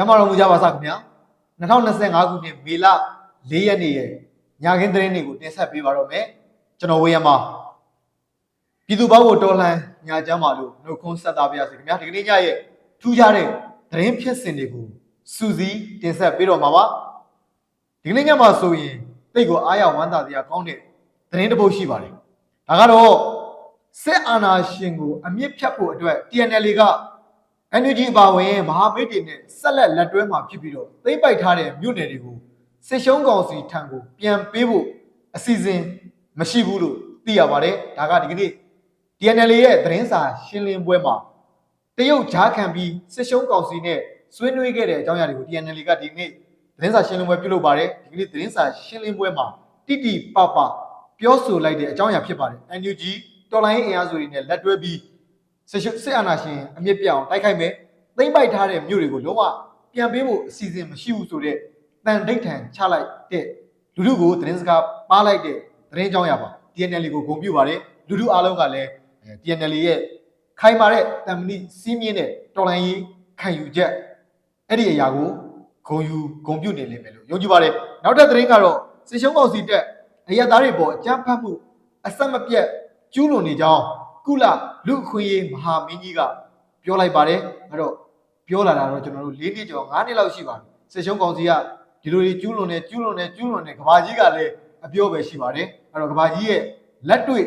ကျမ်းမာတော်မူကြပါစားခင်ဗျာ2025ခုနှစ်မေလ4ရက်နေ့ရဲ့ညခင်းသတင်းတွေကိုတင်ဆက်ပေးပါတော့မယ်ကျွန်တော်ဝေယံပါပြည်သူ့ဘောက်ကိုတော်လှန်ညာကျမ်းမာလို့နှုတ်ခွန်းဆက်သားပါရစေခင်ဗျာဒီကနေ့ညရဲ့ထူးခြားတဲ့သတင်းဖြစ်စဉ်တွေကိုစူးစီးတင်ဆက်ပေးတော့မှာပါဒီကနေ့ညမှာဆိုရင်တိတ်ကိုအားရဝမ်းသာစရာကောင်းတဲ့သတင်းတစ်ပုဒ်ရှိပါတယ်ဒါကတော့စစ်အာဏာရှင်ကိုအမြင့်ဖြတ်ဖို့အတွက် TNL က NUG အပါအဝင်မဟာမိတ်တွေနဲ့ဆက်လက်လက်တွဲမှာဖြစ်ပြီးတော့သိမ့်ပိုက်ထားတဲ့မြို့နယ်တွေကိုစစ်ရှုံးကောင်စီထံကိုပြန်ပေးဖို့အစီအစဉ်မရှိဘူးလို့သိရပါတယ်ဒါကဒီကနေ့ TNL ရဲ့သတင်းစာရှင်းလင်းပွဲမှာတရုတ်ဂျားခံပြီးစစ်ရှုံးကောင်စီနဲ့ဆွေးနွေးခဲ့တဲ့အကြောင်းအရာတွေကို TNL ကဒီနေ့သတင်းစာရှင်းလင်းပွဲပြုလုပ်ပါတယ်ဒီကနေ့သတင်းစာရှင်းလင်းပွဲမှာတိတိပပပြောဆိုလိုက်တဲ့အကြောင်းအရာဖြစ်ပါတယ် NUG တော်လိုင်းအင်အားစုတွေနဲ့လက်တွဲပြီး စစ်ရှုစစ်အာဏာရှင်အမြင့်ပြအောင်တိုက်ခိုက်မယ်သိမ့်ပိုက်ထားတဲ့မြို့တွေကိုလုံးဝပြန်ပေးဖို့အစီအစဉ်မရှိဘူးဆိုတော့တန်ဒိဋ္ဌံချလိုက်တဲ့လူလူကိုသတင်းစကားပါလိုက်တဲ့သတင်းကြောင်းရပါ TNL ကိုဂုဏ်ပြုပါတယ်လူလူအားလုံးကလည်းအဲ TNL ရဲ့ခိုင်မာတဲ့တံမဏိစီးမြင့်တဲ့တော်လိုင်းရေးခံယူချက်အဲ့ဒီအရာကိုဂုဏ်ယူဂုဏ်ပြုနေလိမ့်မယ်လို့ယုံကြည်ပါတယ်နောက်ထပ်သတင်းကတော့စစ်ရှုံးကောင်စီတက်အရသားတွေပေါ်အကြမ်းဖက်မှုအဆက်မပြတ်ကျူးလွန်နေကြောင်း ကုလလူအခွင့်အရေးမဟာမင်းကြီးကပြောလိုက်ပါတယ်အဲ့တော့ပြောလာတာတော့ကျွန်တော်တို့၄နှစ်ကျော်၅နှစ်လောက်ရှိပါပြီစစ်ရှုံးကောင်စီကဒီလိုတွေကျူးလွန်နေကျူးလွန်နေကျူးလွန်နေကဘာကြီးကလည်းအပြောပဲရှိပါတယ်အဲ့တော့ကဘာကြီးရဲ့လက်တွေ့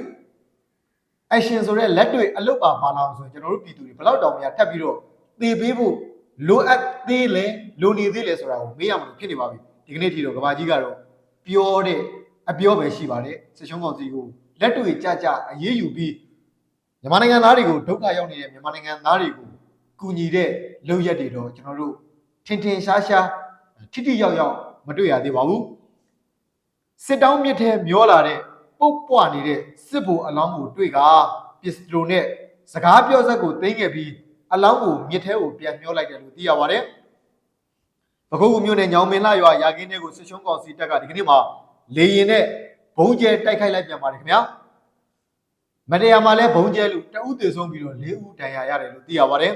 action ဆိုတဲ့လက်တွေ့အလုပ်ပါပါလာအောင်ဆိုရင်ကျွန်တော်တို့ပြည်သူတွေဘယ်တော့တောင်များထပ်ပြီးတော့သေပေးဖို့လိုအပ်သေးလဲလိုနေသေးလဲဆိုတာကိုမေးရမှာဖြစ်နေပါပြီဒီကနေ့ထိတော့ကဘာကြီးကတော့ပြောတဲ့အပြောပဲရှိပါတယ်စစ်ရှုံးကောင်စီကိုလက်တွေ့ကြကြအရေးယူပြီး မြန်မာနိုင်ငံသားတွေကိုဒုက္ခရောက်နေတဲ့မြန်မာနိုင်ငံသားတွေကိုကူညီတဲ့လုပ်ရက်တွေတော့ကျွန်တော်တို့ထင်ထင်ရှားရှားထိထိရောက်ရောက်မတွေ့ရသေးပါဘူးစစ်တောင်းမြစ်ထဲမျောလာတဲ့ပုတ်ပွားနေတဲ့စစ်ဘိုလ်အလောင်းကိုတွေ့ကပစ္စတိုနဲ့စကားပြောစက်ကိုသိမ်းခဲ့ပြီးအလောင်းကိုမြစ်ထဲကိုပြန်မျောလိုက်တယ်လို့သိရပါတယ်ပခုတ်ကူမြို့နယ်ညောင်မင်းလာရွာရာကင်းတဲ့ကိုစစ်ရှုံးကောင်စီတပ်ကဒီကနေ့မှာလေရင်နဲ့ဘုံကျဲတိုက်ခိုက်လိုက်ပြန်ပါတယ်ခင်ဗျာ မတရားမှာလဲဘုံကျဲလူတဦးသေဆုံးပြီးတော့၄ဦးဒဏ်ရာရတယ်လို့သိရပါတယ်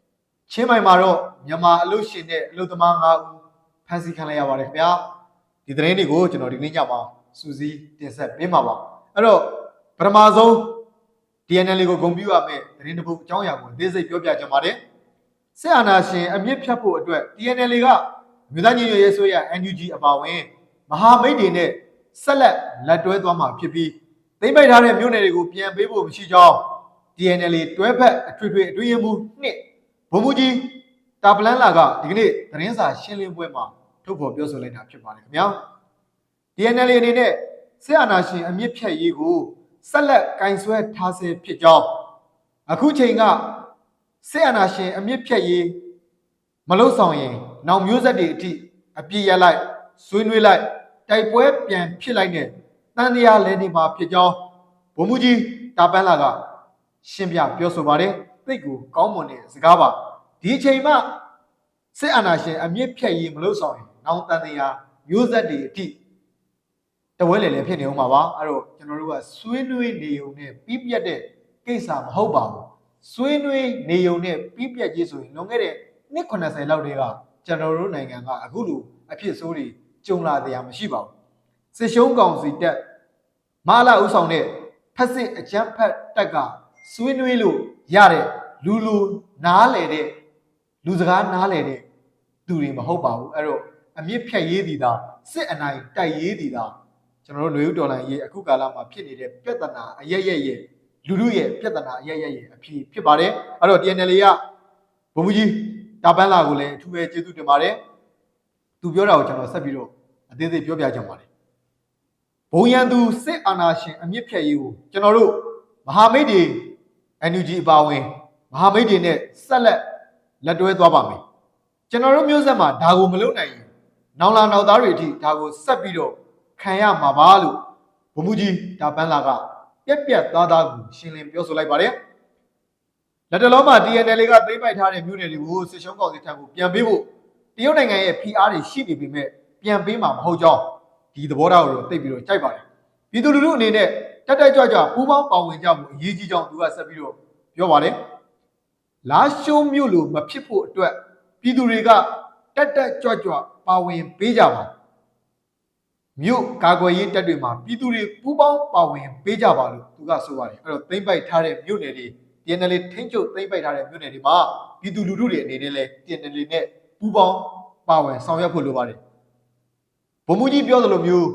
။ချင်းမိုင်မှာတော့မြန်မာအလို့ရှင်တဲ့အလို့သမား၅ဦးဖမ်းဆီးခံလိုက်ရပါတယ်ခင်ဗျာ။ဒီသတင်းတွေကိုကျွန်တော်ဒီနေ့ညမှာစူးစီးတင်ဆက်ပေးမှာပါ။အဲ့တော့ပထမဆုံး DNL ကိုဂုဏ်ပြုရမယ်သတင်းတစ်ပုဒ်အကြောင်းအရာကိုသိစိတ်ပြောပြချင်ပါတယ်။စစ်အာဏာရှင်အမြင့်ဖြတ်ဖို့အတွက် DNL ကမြို့သားညီညွတ်ရေးဆိုရ NUG အပါအဝင်မဟာမိတ်တွေနဲ့ဆက်လက်လက်တွဲသွားမှာဖြစ်ပြီး သိမ့်ပိုက်ထားတဲ့မြို့နယ်တွေကိုပြန်ပေးဖို့မရှိကြောင်း DNL တွဲဖက်အထွေထွေအတွင်းရေးမှူးနှစ်ဘုံမူကြီးတာပလန်လာကဒီကနေ့သတင်းစာရှင်းလင်းပွဲမှာထုတ်ဖော်ပြောဆိုလိုက်တာဖြစ်ပါတယ်ခင်ဗျာ DNL အနေနဲ့စစ်အာဏာရှင်အမြင့်ဖြတ်ရေးကိုဆက်လက်ကင်ဆွဲထားဆဲဖြစ်ကြောင်းအခုချိန်ကစစ်အာဏာရှင်အမြင့်ဖြတ်ရေးမလုံဆောင်ရင် နောက်မျိုးဆက်တွေအထိအပြည့်ရလိုက်ဆွေးနွေးလိုက်တိုက်ပွဲပြန်ဖြစ်လိုက်တဲ့ တန်တရားလဲနေမှာဖြစ်ကြောင်းဘုံမူကြီးတာပန်းလာကရှင်းပြပြောဆိုပါတယ်သိတ်ကိုကောင်းမွန်တဲ့စကားပါဒီအချိန်မှစစ်အာဏာရှင်အမြင့်ဖြတ်ရေးမလို့ဆောင်ရင်နောင်တန်တရားမျိုးဆက်တွေအထိတဝဲလေလေဖြစ်နေအောင်ပါပါအဲ့တော့ကျွန်တော်တို့ကဆွေးနွေးနေုံနဲ့ပြီးပြတ်တဲ့ကိစ္စမဟုတ်ပါဘူးဆွေးနွေးနေုံနဲ့ပြီးပြတ်ကြီးဆိုရင်လွန်ခဲ့တဲ့နှစ်80လောက်တည်းကကျွန်တော်တို့နိုင်ငံကအခုလိုအဖြစ်ဆိုးတွေကြုံလာတရားမရှိပါဘူး စစ်ရှုံးကောင်စီတက်မာလာဥဆောင်တဲ့ဖက်စစ်အကြမ်းဖက်တက်ကဆွေးနွေးလို့ရတဲ့လူလူနားလေတဲ့လူစကားနားလေတဲ့သူတွေမဟုတ်ပါဘူးအဲ့တော့အမြင့်ဖြတ်ရေးတည်တာစစ်အနိုင်တိုက်ရေးတည်တာကျွန်တော်တို့ຫນွေဥတော်လိုင်းရေးအခုကာလမှာဖြစ်နေတဲ့ပြဿနာအရရက်ရဲ့လူလူရဲ့ပြဿနာအရရက်ရဲ့အဖြစ်ဖြစ်ပါတယ်အဲ့တော့ TNL ကဘုံမူကြီးတာပန်းလာကိုလည်းအထူးပဲကျေးဇူးတင်ပါတယ်သူပြောတာကိုကျွန်တော်ဆက်ပြီးတော့အသေးသေးပြောပြချင်ပါတယ် ဘုံရန်သူစစ်အာဏာရှင်အမြင့်ဖြတ်ရေးကိုကျွန်တော်တို့မဟာမိတ်တွေ NUG အပါအဝင်မဟာမိတ်တွေနဲ့ဆက်လက်လက်တွဲသွားပါမယ်ကျွန်တော်တို့မျိုးဆက်မှာဒါကိုမလုပ်နိုင်ရင်နောင်လာနောက်သားတွေအထိဒါကိုဆက်ပြီးတော့ခံရမှာပါလို့ဘုံမူကြီးဒါပန်းလာကပြက်ပြက်သားသားကိုရှင်းလင်းပြောဆိုလိုက်ပါတယ်လက်တလုံးမှာ TNL ကသိမ်းပိုက်ထားတဲ့မြို့နယ်တွေကိုစစ်ရှုံးကောင်စီထံကိုပြန်ပေးဖို့တရုတ်နိုင်ငံရဲ့ PR တွေရှိနေပေမဲ့ပြန်ပေးမှာမဟုတ်ကြောင်း ဒီသဘောထားကိုတော့သိပ်ပြီးတော့ကြိုက်ပါတယ်ပြည်သူလူထုအနေနဲ့တက်တက်ကြွကြွပူးပေါင်းပါဝင်ကြဖို့အရေးကြီးကြောင်းသူကဆက်ပြီးတော့ပြောပါတယ်လာရှုံးမြို့လိုမဖြစ်ဖို့အတွက်ပြည်သူတွေကတက်တက်ကြွကြွပါဝင်ပေးကြပါမြို့ကာကွယ်ရေးတပ်တွေမှာပြည်သူတွေပူးပေါင်းပါဝင်ပေးကြပါလို့သူကဆိုပါတယ်အဲ့တော့သိမ့်ပိုက်ထားတဲ့မြို့နယ်တွေ TNL ထိန်းချုပ်သိမ့်ပိုက်ထားတဲ့မြို့နယ်တွေမှာပြည်သူလူထုတွေအနေနဲ့လဲ TNL နဲ့ပူးပေါင်းပါဝင်ဆောင်ရွက်ဖို့လိုပါတယ် ဘုံမူကြီးပြောသလိုမျိုး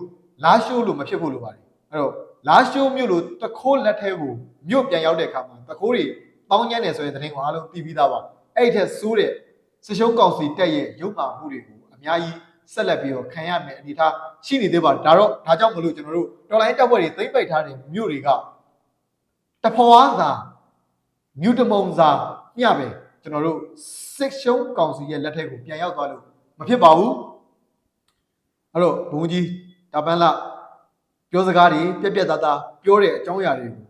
လာရှိုးလို့မဖြစ်ဖို့လိုပါတယ်အဲ့တော့လာရှိုးမြို့လို့တခိုးလက်ထဲကိုမြို့ပြန်ရောက်တဲ့အခါမှာတခိုးတွေပေါင်းညံ့နေဆိုရင်သတင်းကိုအားလုံးသိပြီးသားပါအဲ့ဒီထက်ဆိုးတဲ့စရှုံးကောင်စီတက်ရဲ့ရုပ်ပါမှုတွေကိုအများကြီးဆက်လက်ပြီးတော့ခံရမယ်အနေထားရှိနေသေးပါတယ်ဒါတော့ဒါကြောင့်မလို့ကျွန်တော်တို့တော်လိုင်းတပ်ဖွဲ့တွေသိမ့်ပိုက်ထားတဲ့မြို့တွေကတဖွာသာမြူတမုံစာမျှပဲကျွန်တော်တို့စစ်ရှုံးကောင်စီရဲ့လက်ထက်ကိုပြန်ရောက်သွားလို့မဖြစ်ပါဘူး အဲ့တော့ဘုံကြီးတာပန်းလာပြောစကားတွေပြက်ပြက်သားသားပြောတဲ့အကြောင်းအရာတွေကို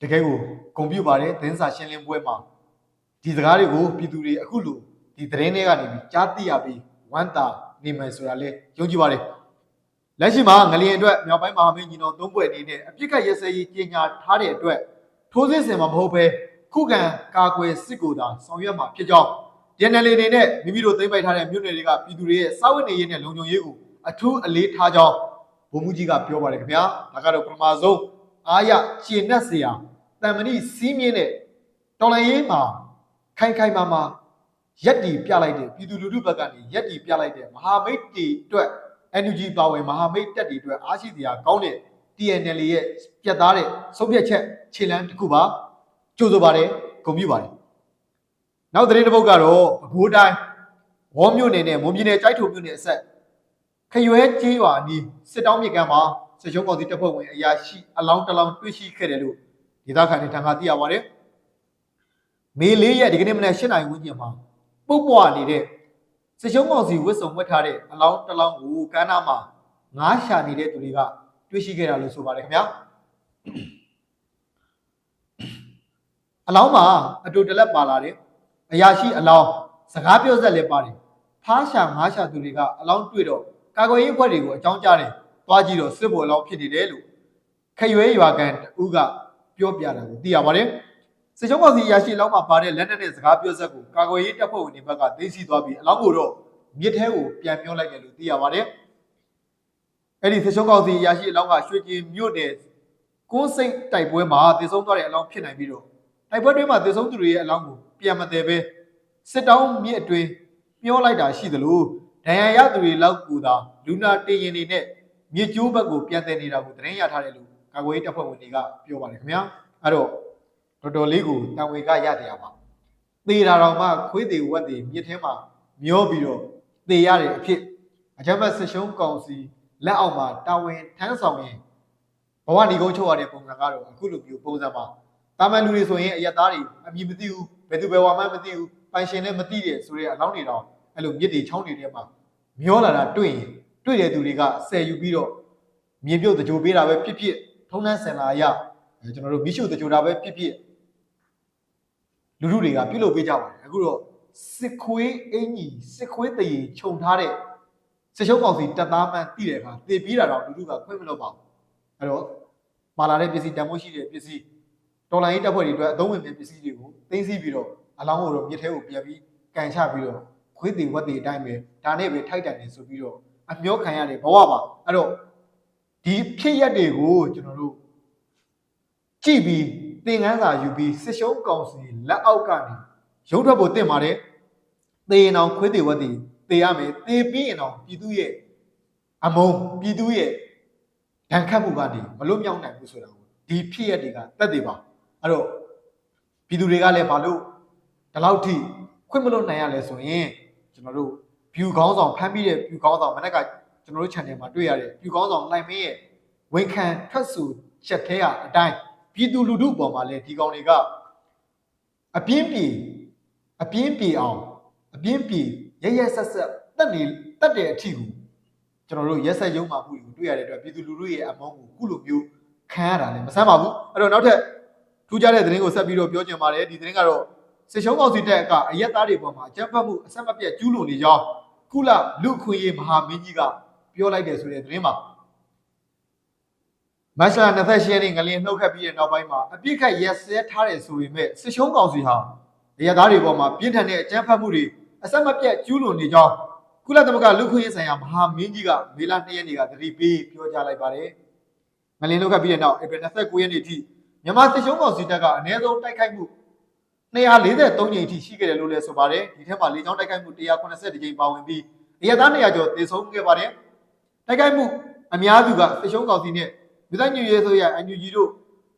တကယ်ကိုဂုဏ်ပြုပါတယ်သင်းစာရှင်းလင်းပွဲမှာဒီစကားတွေကိုပြည်သူတွေအခုလိုဒီသတင်းတွေကနေပြီးကြားသိရပြီးဝမ်းသာနေမယ်ဆိုတာလဲယုံကြည်ပါတယ်လက်ရှိမှာငလျင်အတွက်မြောက်ပိုင်းမဟာမိတ်ညီတော်သုံးပွဲအနေနဲ့အပြစ်ခတ်ရစဲရေးကြီးညာထားတဲ့အတွက်ထိုးစစ်ဆင်မှာမဟုတ်ဘဲခုခံကာကွယ်စစ်ကိုသာဆောင်ရွက်မှာဖြစ်ကြောင်း DNL အနေနဲ့မိမိတို့သိမ်းပိုက်ထားတဲ့မြို့နယ်တွေကပြည်သူတွေရဲ့စာဝတ်နေရေးနဲ့လုံခြုံရေးကိုအထူးအလေးထားကြောင်းဗိုလ်မှူးကြီးကပြောပါတယ်ခင်ဗျာဒါကတော့ပထမဆုံးအားရကျေနပ်စရာတန်မဏိစီးမြင့်တဲ့တော်လိုင်းရေးမှာခိုင်ခိုင်မာမာရက်တီပြလိုက်တဲ့ပြည်သူလူထုဘက်ကနေရက်တီပြလိုက်တဲ့မဟာမိတ်တီအတွက် NUG ပါဝင်မဟာမိတ်တက်တီအတွက်အားရှိစရာကောင်းတဲ့ TNL ရဲ့ပြတ်သားတဲ့ဆုံးဖြတ်ချက်ခြေလှမ်းတစ်ခုပါကြိုးဆိုပါတယ်ဂုဏ်ပြုပါတယ် နောက်သတင်းတစ်ပုဒ်ကတော့အဘိုးတိုင်းဝေါမြို့နယ်နဲ့မွန်ပြည်နယ်ကြိုက်ထုံမြို့နယ်အဆက်ခရွဲကျေးရွာအနီးစစ်တောင်းမြေကမ်းမှာစစ်ချုံးကောင်စီတပ်ဖွဲ့ဝင်အရာရှိအလောင်းတစ်လောင်းတွေ့ရှိခဲ့တယ်လို့ဒေသခံတွေထံကသိရပါတယ်။မေလေးရက်ဒီကနေ့မနက်၈နာရီဝန်းကျင်မှာပုတ်ပွားနေတဲ့စစ်ချုံးကောင်စီဝစ်စုံဝတ်ထားတဲ့အလောင်းတစ်လောင်းကိုကမ်းနားမှာငားရှာနေတဲ့သူတွေကတွေ့ရှိခဲ့တာလို့ဆိုပါတယ်ခင်ဗျာ။အလောင်းမှာအတူတလက်ပါလာတယ် အရာရှိအလောင်းစကားပြောဆက်လည်းပါတယ်ဖားရှာငားရှာသူတွေကအလောင်းတွေ့တော့ကာကွယ်ရေးအဖွဲ့တွေကိုအကြောင်းကြားတယ်တွားကြည့်တော့စစ်ဘော်အလောင်းဖြစ်နေတယ်လို့ခရွဲရွာကန်တူကပြောပြတာကိုသိရပါတယ်စစ်ချုံးကောင်စီအရာရှိအလောင်းမှာပါတဲ့လက်နက်နဲ့စကားပြောဆက်ကိုကာကွယ်ရေးတပ်ဖွဲ့ဝင်တွေဘက်ကသိသိသွားပြီးအလောင်းကိုတော့မြစ်ထဲကိုပြန်ပြောလိုက်တယ်လို့သိရပါတယ်အဲ့ဒီစစ်ချုံးကောင်စီအရာရှိအလောင်းကရွှေကျင်မြို့နယ်ကိုးစိတ်တိုက်ပွဲမှာတည်ဆုံးသွားတဲ့အလောင်းဖြစ်နိုင်ပြီးတော့တိုက်ပွဲတွင်းမှာသေဆုံးသူတွေရဲ့အလောင်းကို ပြန်မတယ်ပဲစစ်တောင်းမြစ်အတွင်းပြောလိုက်တာရှိသလိုဒဏ်ရာရသူတွေလောက်ကူတာလူနာတင်ရင်တွေနဲ့မြစ်ကျိုးဘက်ကိုပြန်တယ်နေတာကိုသတင်းရထားတယ်လို့ကာကွယ်ရေးတပ်ဖွဲ့ဝင်တွေကပြောပါတယ်ခင်ဗျာအဲ့တော့တော်တော်လေးကိုတံဝေကရတရားပါသေတာတော်မှခွေးသေးဝက်သေးမြစ်ထဲမှာမျောပြီးတော့သေရတဲ့အဖြစ်အကြမ်းဖက်ဆစ်ရှုံးကောင်စီလက်အောက်မှာတာဝန်ထမ်းဆောင်ရင်ဘဝဒီကုန်းချုပ်ရတဲ့ပုံစံကတော့အခုလိုမျိုးပုံစံပါ တာမန်လူတွေဆိုရင်အရက်သားတွေအမြင်မသိဘူးဘယ်သူဘယ်ဝါမှမသိဘူးပိုင်ရှင်လည်းမသိတဲ့ဆိုတဲ့အလောင်းတွေတော့အဲ့လိုမြစ်တွေချောင်းတွေထဲမှာမျောလာတာတွေ့ရင်တွေ့တဲ့သူတွေကဆယ်ယူပြီးတော့မြေပြုတ်တကြိုပေးတာပဲဖြစ်ဖြစ်ထုံးနှန်းစင်လာရအဲကျွန်တော်တို့မိရှုတကြိုတာပဲဖြစ်ဖြစ်လူလူတွေကပြုလုပ်ပေးကြပါတယ်အခုတော့စစ်ခွေးအင်ကြီးစစ်ခွေးတရေခြုံထားတဲ့စစ်ရှုံးကောင်စီတပ်သားမှန်တည်တဲ့အခါတည်ပြီးတာတော့လူလူကခွင့်မလုပ်ပါဘူးအဲ့တော့ပါလာတဲ့ပစ္စည်းတန်ဖိုးရှိတဲ့ပစ္စည်း တော်လိုင်းရေးတပ်ဖွဲ့တွေအတွက်အသုံးဝင်တဲ့ပစ္စည်းတွေကိုသိမ်းဆည်းပြီးတော့အလောင်းကိုတော့မြစ်ထဲကိုပြန်ပြီးကန်ချပြီးတော့ခွေးသေးဝက်သေးအတိုင်းပဲဒါနဲ့ပဲထိုက်တန်နေဆိုပြီးတော့အမျောခံရတဲ့ဘဝပါအဲ့တော့ဒီဖြစ်ရက်တွေကိုကျွန်တော်တို့ကြည့်ပြီးသင်ခန်းစာယူပြီးစစ်ရှုံးကောင်စီလက်အောက်ကနေရုပ်ထွက်ဖို့တင့်ပါတယ်သေရင်အောင်ခွေးသေးဝက်သေးသေရမယ်သေပြီးရင်တော့ပြည်သူရဲ့အမုံပြည်သူရဲ့ဒဏ်ခတ်မှုကနေမလွတ်မြောက်နိုင်ဘူးဆိုတာကိုဒီဖြစ်ရက်တွေကတက်သေးပါ အဲ့တော့ပြည်သူတွေကလည်းဘာလို့ဒီလောက်ထိခွင့်မလွတ်နိုင်ရလဲဆိုရင်ကျွန်တော်တို့ view ကောင်းဆောင်ဖမ်းပြီးတဲ့ view ကောင်းဆောင်မနေ့ကကျွန်တော်တို့ channel မှာတွေ့ရတဲ့ view ကောင်းဆောင်နိုင်မင်းရဲ့ဝန်ခံထွက်ဆိုချက်သေးအတိုင်းပြည်သူလူထုပေါ်မှာလည်းဒီကောင်တွေကအပြင်းပြေအပြင်းပြေအောင်အပြင်းပြေရရဆက်ဆက်တက်နေတက်တဲ့အထီကိုကျွန်တော်တို့ရက်ဆက်ရုံမှမှုတွေကိုတွေ့ရတဲ့အတွက်ပြည်သူလူထုရဲ့အမောင်းကိုခုလိုမျိုးခံရတာလည်းမဆမ်းပါဘူးအဲ့တော့နောက်ထပ် ထူးခြားတဲ့သတင်းကိုဆက်ပြီးတော့ပြောချင်ပါတယ်ဒီသတင်းကတော့စစ်ရှုံးကောင်စီတက်ကအရက်သားတွေပေါ်မှာအကြမ်းဖက်မှုအဆက်မပြတ်ကျူးလွန်နေကြောင်းကုလလူခွင့်ရေးမဟာမင်းကြီးကပြောလိုက်တယ်ဆိုတဲ့သတင်းပါမတ်လ28ရက်နေ့ငလင်နှုတ်ခတ်ပြီးတဲ့နောက်ပိုင်းမှာအပြစ်ခတ်ရက်စဲထားတယ်ဆိုပေမဲ့စစ်ရှုံးကောင်စီဟာရက်သားတွေပေါ်မှာပြင်းထန်တဲ့အကြမ်းဖက်မှုတွေအဆက်မပြတ်ကျူးလွန်နေကြောင်းကုလသမဂ္ဂလူ့ခွင့်ရေးဆိုင်ရာမဟာမင်းကြီးကမေလ2ရက်နေ့ကသတိပေးပြောကြားလိုက်ပါတယ်။ငလင်လုတ်ခတ်ပြီးတဲ့နောက်ဧပြီ29ရက်နေ့ထိ မြန်မာစစ်ရှုံးကောင်စီတပ်ကအနည်းဆုံးတိုက်ခိုက်မှု243ကြိမ်အထိရှိခဲ့တယ်လို့လည်းဆိုပါတယ်။ဒီထက်မှာလေကြောင်းတိုက်ခိုက်မှု182ကြိမ်ပါဝင်ပြီးအရသား200ကျော်သေဆုံးခဲ့ပါတယ်။တိုက်ခိုက်မှုအများစုကစစ်ရှုံးကောင်စီနဲ့ပြည်ထောင်စုရေးဆိုရအန်ယူဂျီတို့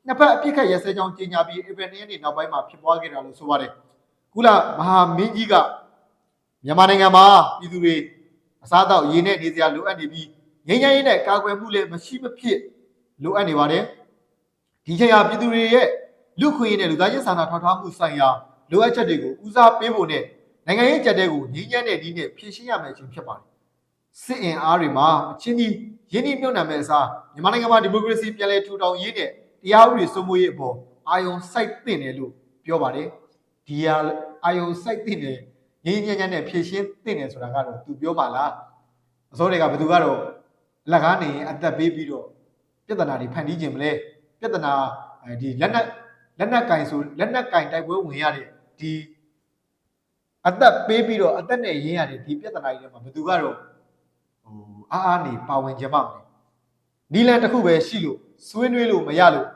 နှစ်ဖက်အပြစ်ခတ်ရစဲကြောင်းကြေညာပြီးဧပြီ2ရက်နေ့နောက်ပိုင်းမှာဖြစ်ပွားခဲ့တာလို့ဆိုပါတယ်။ကုလမဟာမင်းကြီးကမြန်မာနိုင်ငံမှာပြည်သူတွေအစားအသောက်ရေနဲ့နေစရာလိုအပ်နေပြီးငြိမ်းချမ်းရေးနဲ့ကာကွယ်မှုလည်းမရှိမဖြစ်လိုအပ်နေပါတယ်။ ဒီချိန်ဟာပြည်သူတွေရဲ့လူခွင့်ရေးနဲ့လူသားချင်းစာနာထောက်ထားမှုဆိုင်ရာလိုအပ်ချက်တွေကိုဦးစားပေးဖို့နဲ့နိုင်ငံရေးကြက်တဲ့ကိုငြိမ်းချမ်းတဲ့ဒီနဲ့ဖြည့်ရှင်းရမယ်ခြင်းဖြစ်ပါတယ်။စစ်အင်အားတွေမှာအချင်းကြီးရင်းနှီးမြှုပ်နှံမဲ့အစားမြန်မာနိုင်ငံမှာဒီမိုကရေစီပြန်လည်ထူထောင်ရေးနဲ့တရားဥပဒေစိုးမိုးရေးအပေါ်အာယုံစိုက်တင်တယ်လို့ပြောပါတယ်။ဒီဟာအာယုံစိုက်တင်တယ်ငြိမ်းချမ်းချမ်းနဲ့ဖြည့်ရှင်းတင်တယ်ဆိုတာကတော့သူပြောပါလား။အစိုးရကဘယ်သူကတော့လက်ကားနေရင်အသက်ပေးပြီးတော့ပြဿနာတွေဖန်တီးခြင်းမလဲ ပြဿနာအဲဒီလက်နက်လက်နက်ကင်ဆိုလက်နက်ကင်တိုက်ပွဲဝင်ရတဲ့ဒီအသက်ပေးပြီးတော့အသက်နဲ့ရင်းရတဲ့ဒီပြဿနာတွေထဲမှာဘယ်သူကတော့ဟိုအားအားနေပါဝင်ကြမှာမလဲနီလန်တစ်ခုပဲရှိလို့ဆွေးနွေးလို့မရလို့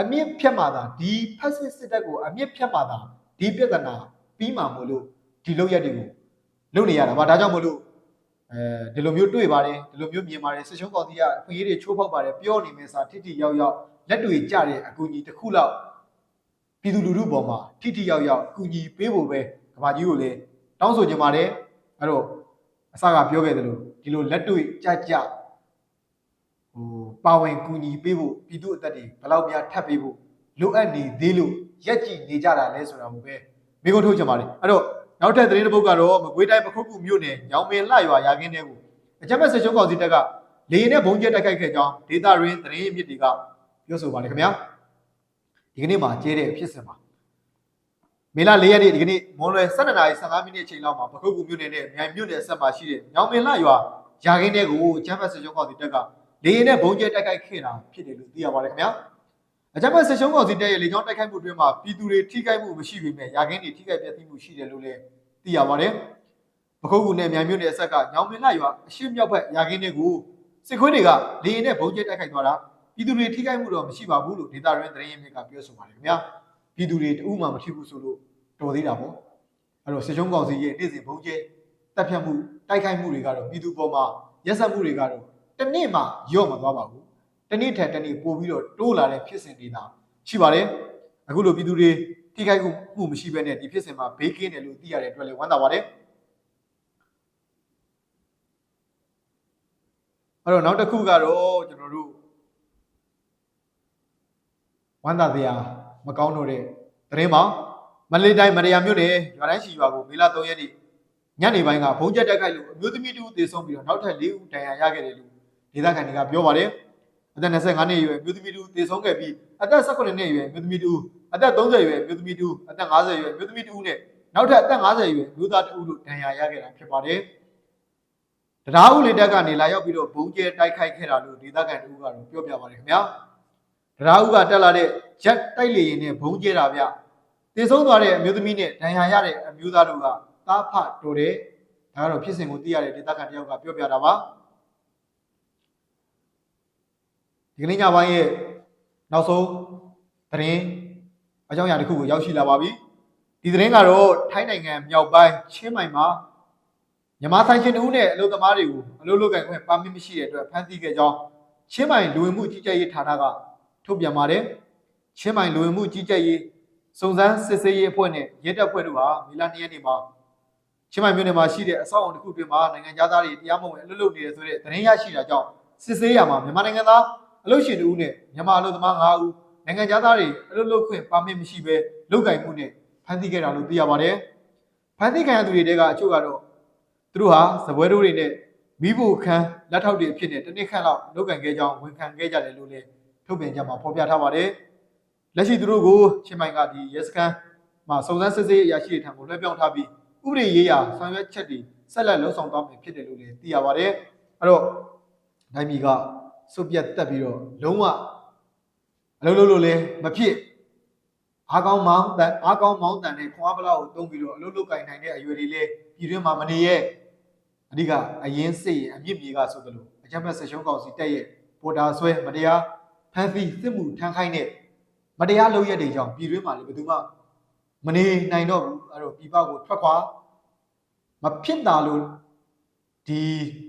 အမြင့်ဖြတ်မှသာဒီဖက်စစ်စစ်တပ်ကိုအမြင့်ဖြတ်မှသာဒီပြဿနာပြီးမှမို့လို့ဒီလောက်ရက်တွေကိုလုပ်နေရတာပါဒါကြောင့်မို့လို့ အဲဒီလိုမျိုးတွေ့ပါတယ်ဒီလိုမျိုးမြင်ပါတယ်စစ်ချုံးကော်တီကအခွင့်အရေးတွေချိုးဖောက်ပါတယ်ပြောနေမယ်စာထိထိရောက်ရောက်လက်တွေကြတဲ့အကူအညီတစ်ခုလောက်ပြည်သူလူထုပေါ်မှာထိထိရောက်ရောက်အကူအညီပေးဖို့ပဲကဘာကြီးကိုလည်းတောင်းဆိုကြပါတယ်အဲ့တော့အစကပြောခဲ့တယ်လို့ဒီလိုလက်တွေကြကြဟိုပါဝင်ကူညီပေးဖို့ပြည်သူအသက်တွေဘယ်လောက်များထပ်ပေးဖို့လိုအပ်နေသေးလို့ရက်ကြည့်နေကြတာလဲဆိုတာကိုပဲမိကုန်းထုတ်ချင်ပါတယ်အဲ့တော့ နောက်ထပ်သတင်းတစ်ပုဒ်ကတော့မကွေးတိုင်းပခုတ်ကူမြို့နယ်ညောင်ပင်လှရွာရာခင်းတဲကိုအကြမ်းဖက်ဆက်ရှုံးကောင်စီတပ်ကလေရင်နဲ့ဘုံကျဲတိုက်ခိုက်ခဲ့ကြောင်းဒေတာရင်းသတင်းရင်းမြစ်တွေကပြောဆိုပါတယ်ခင်ဗျာဒီကနေ့မှာကျဲတဲ့ဖြစ်စဉ်ပါမေလ၄ရက်နေ့ဒီကနေ့မွန်လွယ်12နာရီ15မိနစ်အချိန်လောက်မှာပခုတ်ကူမြို့နယ်နဲ့မြိုင်မြို့နယ်ဆက်မှာရှိတဲ့ညောင်ပင်လှရွာရာခင်းတဲကိုအကြမ်းဖက်ဆက်ရှုံးကောင်စီတပ်ကလေရင်နဲ့ဘုံကျဲတိုက်ခိုက်ခဲ့တာဖြစ်တယ်လို့သိရပါတယ်ခင်ဗျာ အကြမ်းဖက်ဆက်ရှုံးကောင်စီတပ်ရဲ့လေကြောင်းတိုက်ခိုက်မှုအတွင်းမှာပြည်သူတွေထိခိုက်မှုမရှိပေမဲ့ရာခင်းတွေထိခိုက်ပျက်စီးမှုရှိတယ်လို့လည်းသိရပါတယ်။ပခုတ်ကူနဲ့မြိုင်မြို့နယ်အဆက်ကညောင်ပင်လှရွာအရှိမြောက်ဘက်ရာခင်းတွေကိုစစ်ခွေးတွေကလေရင်နဲ့ဘုံကျဲတိုက်ခိုက်သွားတာပြည်သူတွေထိခိုက်မှုတော့မရှိပါဘူးလို့ဒေတာရင်းသတင်းရင်းမြစ်ကပြောဆိုပါတယ်ခင်ဗျာ။ပြည်သူတွေတဦးမှမထိဘူးဆိုလို့တော်သေးတာပေါ့။အဲ့တော့စစ်ရှုံးကောင်စီရဲ့နေ့စဉ်ဘုံကျဲတပ်ဖြတ်မှုတိုက်ခိုက်မှုတွေကတော့ပြည်သူပေါ်မှာရက်စက်မှုတွေကတော့တနေ့မှရော့မသွားပါဘူး။ တနေ့ထက်တနေ့ပိုပြီးတော့တိုးလာတဲ့ဖြစ်စဉ်တွေသာရှိပါတယ်။အခုလိုပြည်သူတွေထိခိုက်မှုမရှိဘဲနဲ့ဒီဖြစ်စဉ်မှာဘေးကင်းတယ်လို့သိရတဲ့အတွက်လည်းဝမ်းသာပါတယ်အဲ့တော့နောက်တစ်ခုကတော့ကျွန်တော်တို့ဝမ်းသာစရာမကောင်းတော့တဲ့သတင်းပါမလေးတိုင်းမရယာမြို့နယ်ရွာတိုင်းရှိရွာကိုမေလ3ရက်နေ့ညနေပိုင်းကဘုံကျက်တက်ခိုက်လို့အမျိုးသမီးတူသေဆုံးပြီးတော့နောက်ထပ်၄ဦးဒဏ်ရာရခဲ့တယ်လို့ဒေသခံတွေကပြောပါတယ် အသက်25နှစ်အရွယ်မျိုးသမီးတူသေဆုံးခဲ့ပြီးအသက်18နှစ်အရွယ်မျိုးသမီးတူအသက်30အရွယ်မျိုးသမီးတူအသက်50အရွယ်မျိုးသမီးတူနဲ့နောက်ထပ်အသက်50အရွယ်မျိုးသားတူတို့ဒဏ်ရာရခဲ့တာဖြစ်ပါတယ်။တရားဥလေတက်ကနေလာရောက်ပြီးတော့ဘုံကျဲတိုက်ခိုက်ခဲ့တာလို့ဒေသခံတူကတော့ပြောပြပါတယ်ခင်ဗျာ။တရားဥကတက်လာတဲ့ဂျက်တိုက်လေရင်နဲ့ဘုံကျဲတာဗျ။သေဆုံးသွားတဲ့အမျိုးသမီးနဲ့ဒဏ်ရာရတဲ့အမျိုးသားတို့ကတားဖတိုတယ်။ဒါကတော့ဖြစ်စဉ်ကိုသိရတဲ့ဒေသခံတယောက်ကပြောပြတာပါ။ ဒီကနေ့ညပိုင်းရဲ့နောက်ဆုံးသတင်းအကြောင်းအရာတစ်ခုကိုရောက်ရှိလာပါပြီဒီသတင်းကတော့ထိုင်းနိုင်ငံမြောက်ပိုင်းချင်းမိုင်မှာမြန်မာဆိုင်ရှင်တို့နဲ့အလုပ်သမားတွေကိုအလုပ်လုပ်ကင်ခွင့်ပါမစ်မရှိတဲ့အတွက်ဖမ်းဆီးခဲ့ကြောင်းချင်းမိုင်လူဝင်မှုကြီးကြပ်ရေးဌာနကထုတ်ပြန်ပါတယ်ချင်းမိုင်လူဝင်မှုကြီးကြပ်ရေးစုံစမ်းစစ်ဆေးရေးအဖွဲ့နဲ့ရဲတပ်ဖွဲ့တို့ဟာမေလ2ရက်နေ့မှာချင်းမိုင်မြို့နယ်မှာရှိတဲ့အဆောက်အအုံတစ်ခုတွင်မှာနိုင်ငံသားတွေတရားမဝင်အလုပ်လုပ်နေတယ်ဆိုတဲ့သတင်းရရှိတာကြောင့်စစ်ဆေးရမှာမြန်မာနိုင်ငံသား အလုပ်ရှင်တို့နဲ့မြန်မာအလုပ်သမား5ဦးနိုင်ငံသားတွေအလုပ်လုပ်ခွင့်ပါမစ်မရှိဘဲလုပ်ကင်မှုနဲ့ဖမ်းဆီးခဲ့တာလို့သိရပါတယ်။ဖမ်းဆီးခံရသူတွေတဲကအချို့ကတော့သူတို့ဟာဇပွဲတို့တွေနဲ့မိဖို့ခန်းလက်ထောက်တွေအဖြစ်နဲ့တစ်နှစ်ခန့်လောက်လုပ်ကင်ခဲ့ကြောင်းဝန်ခံခဲ့ကြတယ်လို့လည်းထုတ်ပြန်ကြမှာဖော်ပြထားပါတယ်။လက်ရှိသူတို့ကိုချင်းမိုင်ကဒီရဲစခန်းမှာစုံစမ်းစစ်ဆေးအရာရှိတွေထံကိုလွှဲပြောင်းထားပြီးဥပဒေရေးရာဆောင်ရွက်ချက်တွေဆက်လက်လှုပ်ဆောင်သွားမယ်ဖြစ်တယ်လို့လည်းသိရပါတယ်။အဲ့တော့နိုင်မီက စုပ်ပြတ်တက်ပြီးတော့လုံးဝအလုပ်လုပ်လို့လည်းမဖြစ်အားကောင်းမောင်းတန်အားကောင်းမောင်းတန်နဲ့ခွန်အားပလောက်ကိုတုံးပြီးတော့အလုပ်လုပ်ကင်နိုင်တဲ့အရွယ်တွေလည်းပြည်တွင်းမှာမနေရဲ့အဓိကအရင်စိတ်ရင်အမြင့်မြေကဆိုသလိုအကြမ်းဖက်ဆက်ရှုံးကောင်စီတက်ရဲ့ပေါ်တာဆွဲမတရားဖန်စီစစ်မှုထမ်းခိုင်းတဲ့မတရားလုပ်ရက်တွေကြောင့်ပြည်တွင်းမှာလည်းဘယ်သူမှမနေနိုင်တော့ဘူးအဲ့တော့ပြည်ပကိုထွက်ခွာမဖြစ်တာလို့ဒီ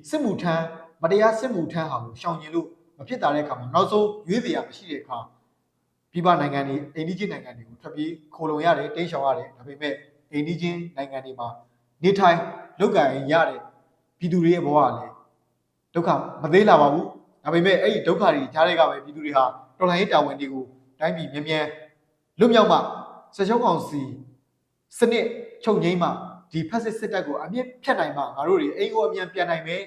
စစ်မှုထမ်းမတရားစစ်မှုထမ်းဟာကိုရှောင်ကျင်လို့ မဖြစ်တာတဲ့အခါမှာနောက်ဆုံးရွေးစရာမရှိတဲ့အခါပြည်ပနိုင်ငံတွေအိန္ဒိချင်းနိုင်ငံတွေကိုထွက်ပြေးခိုလုံရတယ်တိန့်ရှောင်ရတယ်ဒါပေမဲ့အိန္ဒိချင်းနိုင်ငံတွေမှာနေထိုင်လုပ်ကံရတဲ့ပြည်သူတွေရဲ့ဘဝကလည်းဒုက္ခမသေးလာပါဘူးဒါပေမဲ့အဲ့ဒီဒုက္ခတွေကြားတွေကပဲပြည်သူတွေဟာတော်လှန်ရေးတာဝန်တွေကိုတိုင်းပြည်မြန်မြန်လွတ်မြောက်မှဆက်ချုပ်ကောင်စီစနစ်ချုပ်ငိမ့်မှဒီဖက်စစ်စစ်တပ်ကိုအမြင့်ဖြတ်နိုင်မှငါတို့တွေအိမ်ကိုအမြန်ပြန်နိုင်မယ်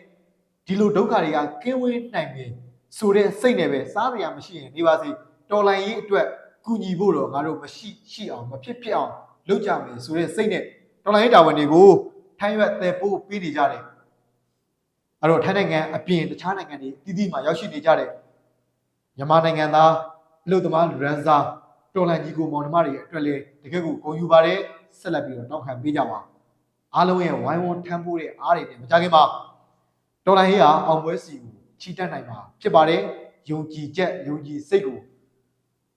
ဒီလိုဒုက္ခတွေကကင်းဝေးနိုင်မယ် ဆိုတဲ့စိတ်နဲ့ပဲစားရမရှိရင်နေပါစေတော်လိုင်းရေးအတွက်ကူညီဖို့တော့ငါတို့မရှိရှိအောင်မဖြစ်ဖြစ်အောင်လုပ်ကြမယ်ဆိုတဲ့စိတ်နဲ့တော်လိုင်းရေးတာဝန်တွေကိုထိုင်းရွက်သယ်ပို့ပေးနေကြတယ်အဲ့တော့ထိုင်းနိုင်ငံအပြင်တခြားနိုင်ငံတွေတည်တည်မှာရောက်ရှိနေကြတဲ့မြန်မာနိုင်ငံသားအလုပ်သမားလူရန်စားတော်လိုင်းကြီးကိုမောင်နှမတွေအတွက်လည်းတကယ်ကိုဂုဏ်ယူပါတယ်ဆက်လက်ပြီးတော့တောက်ခံပေးကြပါအားလုံးရဲ့ဝိုင်းဝန်းထမ်းဖို့တဲ့အားတွေနဲ့မကြခင်မှာတော်လိုင်းရေးဟာအောင်ပွဲစီကို ချီတက်နိုင်မှာဖြစ်ပါတယ်ယုံကြည်ချက်ယုံကြည်စိတ်ကို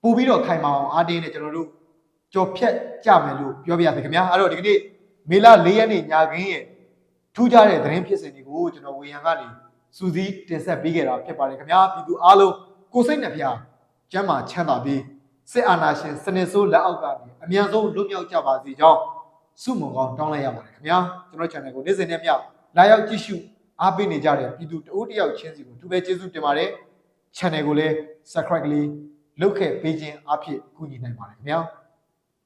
ပို့ပြီးတော့ခိုင်မာအောင်အားတင်းနဲ့ကျွန်တော်တို့ကြော်ဖြတ်ကြမယ်လို့ပြောပြရစေခင်ဗျာအဲ့တော့ဒီကနေ့မေလ၄ရက်နေ့ညခင်းရဲ့ထူးခြားတဲ့သတင်းဖြစ်စဉ်တွေကိုကျွန်တော်ဝေယံကနေစူးစီးတင်ဆက်ပေးခဲ့တာဖြစ်ပါတယ်ခင်ဗျာပြည်သူအားလုံးကိုယ်စိတ်နှဖျားကျမ်းမာချမ်းသာပြီးစစ်အာဏာရှင်စနစ်ဆိုးလက်အောက်ကနေအမြန်ဆုံးလွတ်မြောက်ကြပါစေကြောင်းဆုမွန်ကောင်းတောင်းလိုက်ရပါတယ်ခင်ဗျာကျွန်တော် channel ကိုနေ့စဉ်နဲ့မျှလာရောက်ကြည့်ရှု အားပေးနေကြတဲ့ပြည်သူတဦးတစ်ယောက်ချင်းစီကိုသူပဲကျေးဇူးတင်ပါတယ် channel ကိုလည်း subscribe ကလေးလုပ်ခဲ့ပေးခြင်းအဖြစ်ကူညီနိုင်ပါတယ်ခင်ဗျာ